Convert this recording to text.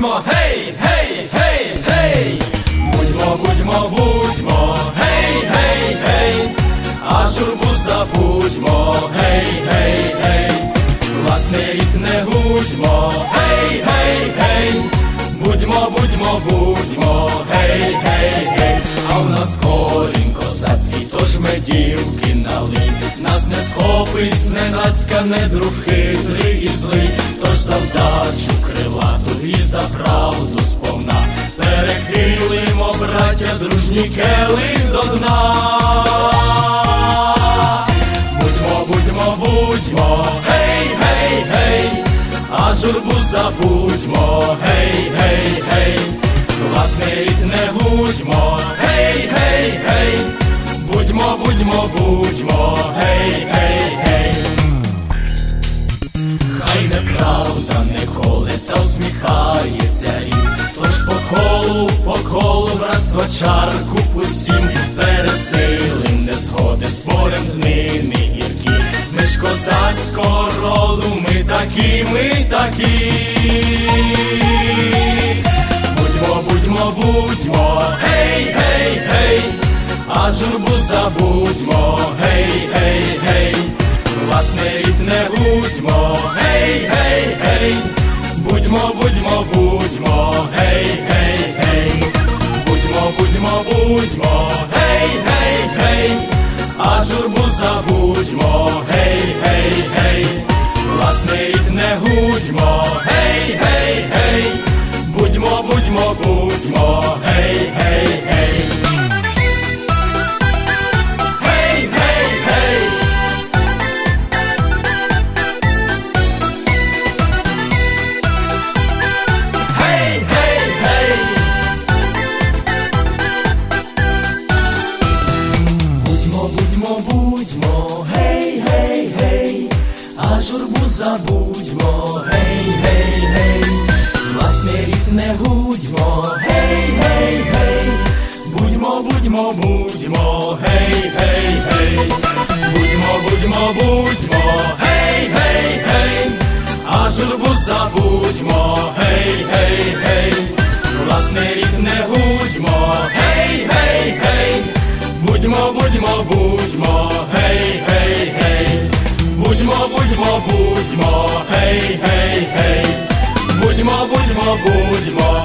будьмо, гей, гей, гей, гей, будьмо, будьмо, будьмо, гей, гей, гей, а журбу забудьмо, гей, гей, гей, власний рік не гудьмо, гей, гей, гей, будьмо, будьмо, будьмо, гей, гей, гей, а в нас корінь козацький, тож ми дівки нали, нас не схопить, зненацька, не друг хитрий і злий, тож завдачу крила і за правду сповна, перехилимо, браття, дружні келих до дна. Будьмо, будьмо, будьмо, гей, гей, гей, а журбу забудьмо, гей, гей, гей, власний рід не будьмо, гей, гей, гей, будьмо, будьмо, будьмо, братство чарку пустім, пересилим незгоди, спорем днини гіркі. Ми ж козацького роду, ми такі, ми такі. Будьмо, будьмо, будьмо, гей, гей, гей, а журбу забудьмо, гей, гей, гей, власний рід не будьмо, гей, гей, будьмо, забудьмо, гей, гей, гей, власний рід не гудьмо, гей, гей, гей, будьмо, будьмо, будьмо, гей, гей, гей, будьмо, будьмо, будьмо, гей, гей, гей, а журбу забудьмо, гей, гей, гей, власний рід не гудьмо, гей, гей, гей. Будьмо, будьмо, будьмо, гей, гей, гей, будьмо, будьмо, будьмо, гей, гей, гей, будьмо, будьмо, будьмо,